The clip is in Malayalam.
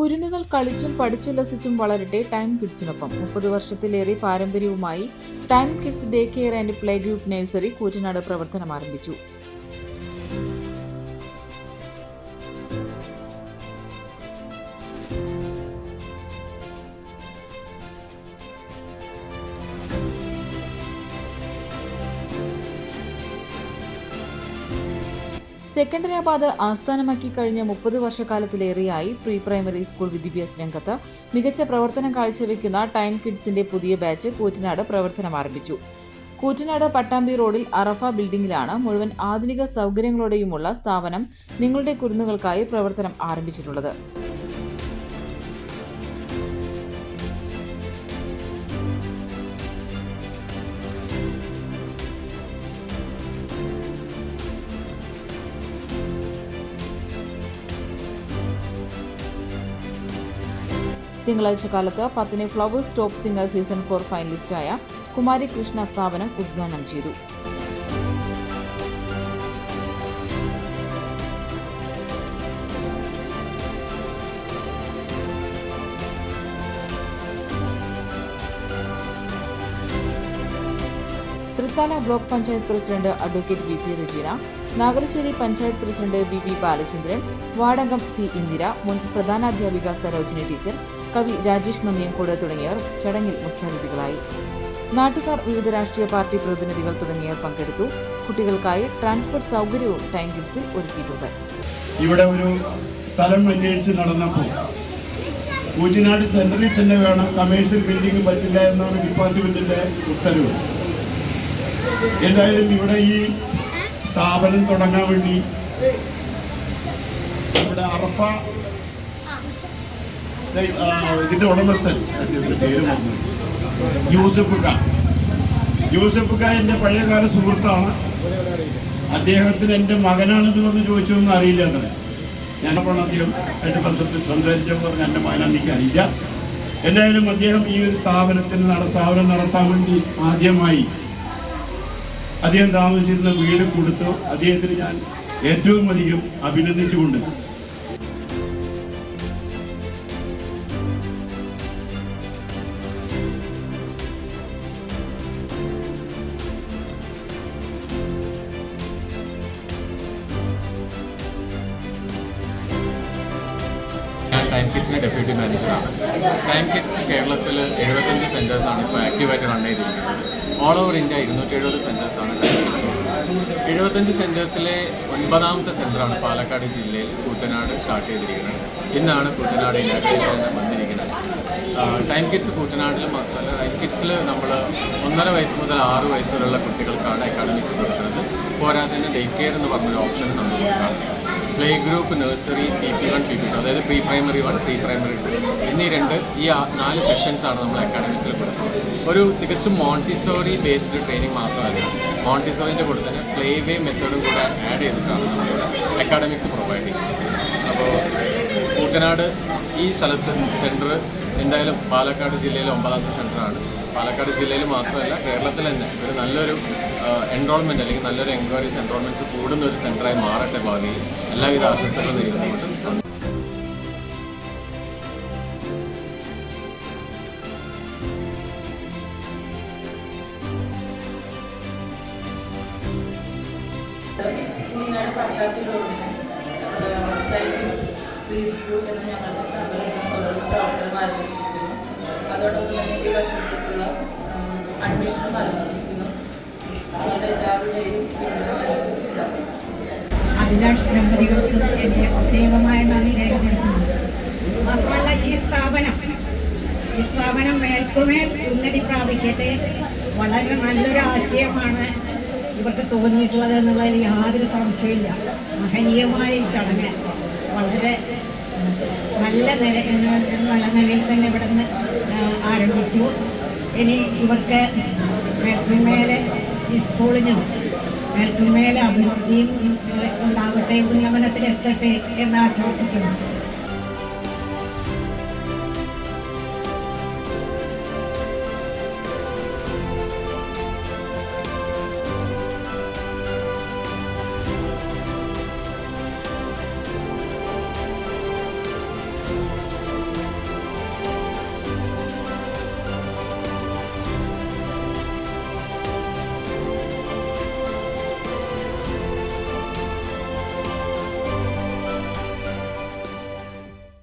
കുരുന്നുകൾ കളിച്ചും പഠിച്ചുല്ലസിച്ചും വളരട്ടെ ടൈം കിഡ്സിനൊപ്പം. മുപ്പത് വർഷത്തിലേറെ പാരമ്പര്യവുമായി Time Kids day care and play group nursery Koottanad പ്രവർത്തനം ആരംഭിച്ചു സെക്കൻഡരാബാദ് ആസ്ഥാനമാക്കി കഴിഞ്ഞ മുപ്പത് വർഷക്കാലത്തിലേറെയായി പ്രീ പ്രൈമറി സ്കൂൾ വിദ്യാഭ്യാസ രംഗത്ത് മികച്ച പ്രവർത്തനം കാഴ്ചവെക്കുന്ന ടൈം കിഡ്സിന്റെ പുതിയ ബാച്ച് കൂറ്റനാട് പ്രവർത്തനം ആരംഭിച്ചു. കൂറ്റനാട് പട്ടാമ്പി റോഡിൽ അറഫ ബിൽഡിംഗിലാണ് മുഴുവൻ ആധുനിക സൗകര്യങ്ങളോടെയുമുള്ള സ്ഥാപനം നിങ്ങളുടെ കുരുന്നുകൾക്കായി പ്രവർത്തനം ആരംഭിച്ചിട്ടുള്ളത്. തിങ്കളാഴ്ച കാലത്ത് പത്തിന് Flowers top singer season four ഫൈനലിസ്റ്റായ Kumari Krishna സ്ഥാപനം ഉദ്ഘാടനം ചെയ്തു. Thrithala block panchayat president advocate V P Rajeena Nagarassery panchayat president V P Balachandran വാർഡംഗം C Indira മുൻ പ്രധാനാധ്യാപിക സരോജിനി ടീച്ചർ കവി രാജേഷ് നമ്യങ്കോട് തുടങ്ങിയവർ ചടങ്ങിൽ മുഖ്യാതിഥികളായി. നാട്ടുകാർ വിവിധ രാഷ്ട്രീയ പാർട്ടി പ്രതിനിധികൾ തുടങ്ങിയവർ പങ്കെടുത്തു. കുട്ടികൾക്കായി ട്രാൻസ്പോർട്ട് സൗകര്യവും ടൈം കിഡ്സിൽ ഒരുക്കിയിട്ടുണ്ട്. ഇവിടെ ഒരു സ്ഥലം അന്വേഷിച്ച് നടന്നപ്പോൾ കൂറ്റിനാട് സെന്ററിൽ തന്നെ വേണം കമേഴ്ഷ്യൽ ബിൽഡിംഗ് പറ്റില്ല എന്നാണ് ഡിപ്പാർട്ട്മെന്റിന്റെ ഉത്തരവ്. എന്തായാലും ഇവിടെ ഈ സ്ഥാപനം തുടങ്ങാൻ വേണ്ടി ഇവിടെ അറപ്പ ആ, ഇതിന്റെ ഉടമസ്ഥൻ. പേര് യൂസഫ് ഖാൻ യൂസഫ് ഖാൻ എന്റെ പഴയകാല സുഹൃത്താണ്. അദ്ദേഹത്തിന് എന്റെ മകനാണെന്ന് വന്ന് ചോദിച്ചൊന്നും അറിയില്ല എന്നാണ് ഞാനപ്പോൾ അദ്ദേഹം എന്റെ ബന്ധത്തിൽ സംസാരിച്ചപ്പോൾ പറഞ്ഞ എന്റെ മകനാണെന്ന് എനിക്ക് അറിയില്ല. എന്തായാലും അദ്ദേഹം ഈ ഒരു സ്ഥാപനത്തിന് സ്ഥാപനം നടത്താൻ വേണ്ടി ആദ്യമായി അദ്ദേഹം താമസിച്ചിരുന്ന വീട് കൊടുത്തു. അദ്ദേഹത്തിന് ഞാൻ ഏറ്റവും അധികം അഭിനന്ദിച്ചുകൊണ്ട് കിഡ്സിന്റെ ഡെപ്യൂട്ടി മാനേജറാണ് ടൈം കിഡ്സ് കേരളത്തിൽ എഴുപത്തഞ്ച് സെന്റേഴ്സാണ് ഇപ്പോൾ ആക്റ്റീവായിട്ട് റൺ ചെയ്തിരിക്കുന്നത്. ഓൾ ഓവർ ഇന്ത്യ ഇരുന്നൂറ്റി എഴുപത് സെന്റേഴ്സാണ് എഴുപത്തഞ്ച് സെന്റേഴ്സിലെ ഒൻപതാമത്തെ സെന്ററാണ് പാലക്കാട് ജില്ലയിൽ കൂട്ടനാട് സ്റ്റാർട്ട് ചെയ്തിരിക്കുന്നത്. ഇന്നാണ് കൂട്ടനാട് ഇനാഗ്രേഷൻ വന്നിരിക്കുന്നത്. ടൈം കിഡ്സ് കൂട്ടനാട്ടിൽ മാത്രമല്ല ടൈം കിഡ്സിൽ നമ്മൾ ഒന്നര വയസ്സ് മുതൽ ആറ് വയസ്സ് വരെയുള്ള കുട്ടികൾക്കാണ് അക്കാഡമിക്സ് കൊടുക്കുന്നത്. പോരാതെ തന്നെ ഡേ കെയർ എന്ന് പറഞ്ഞൊരു ഓപ്ഷൻ നമ്മൾ കൊടുക്കാം play group nursery P P one P P two അതായത് pre primary one pre primary two. എന്നീ രണ്ട് ഈ നാല് സെക്ഷൻസ് ആണ് നമ്മൾ അക്കാഡമിക്സിൽ കൊടുക്കുന്നത്. ഒരു തികച്ചും മോണ്ടിസോറി ബേസ്ഡ് ട്രെയിനിങ് മാത്രമല്ല മോണ്ടിസോറിന്റെ കൂടെ തന്നെ പ്ലേ വേ മെത്തേഡും കൂടെ ആഡ് ചെയ്തിട്ടാണ് അക്കാഡമിക്സ് പ്രൊവൈഡ് ചെയ്യുന്നത്. അപ്പോൾ കൂട്ടനാട് ഈ സ്ഥലത്ത് സെന്റർ എന്തായാലും പാലക്കാട് ജില്ലയിലെ ഒമ്പതാമത്തെ സെന്ററാണ് പാലക്കാട് ജില്ലയിൽ മാത്രമല്ല കേരളത്തിൽ തന്നെ ഒരു നല്ലൊരു എൻറോൾമെന്റ് അല്ലെങ്കിൽ നല്ലൊരു എൻക്വയറീസ് എൻറോൾമെന്റ്സ് കൂടുന്ന ഒരു സെന്ററായി മാറട്ടെ ഭാവിയിൽ. എല്ലാവിധ ആശംസകളും നേരിടുന്നുണ്ട് അഡ്മിഷനും ആരംഭിച്ചിരിക്കുന്നു നിങ്ങളുടെ എല്ലാവരുടെയും അഭിലാഷ് ദമ്പതികൾക്ക് എന്റെ പ്രത്യേകമായ നന്ദി രേഖപ്പെടുത്തുന്നു. മാത്രമല്ല ഈ സ്ഥാപനം ഈ സ്ഥാപനം മേൽക്കുമേൽ ഉന്നതി പ്രാപിക്കട്ടെ. വളരെ നല്ലൊരു ആശയമാണ് ഇവർക്ക് തോന്നിയിട്ടുള്ളത് എന്നുള്ളതിൽ യാതൊരു സംശയമില്ല മഹനീയമായ ഈ ചടങ്ങ് വളരെ നല്ല നില നല്ല നിലയിൽ തന്നെ ഇവിടെ ആരംഭിച്ചു. ഇനി ഇവർക്ക് മേൽക്കുമേലെ ഈ സ്കൂളിനും മേൽക്കുമേലെ അഭിവൃദ്ധിയും ഉണ്ടാവട്ടെ ഉന്നമനത്തിലെത്തട്ടെ എന്ന് ആശംസിക്കുന്നു.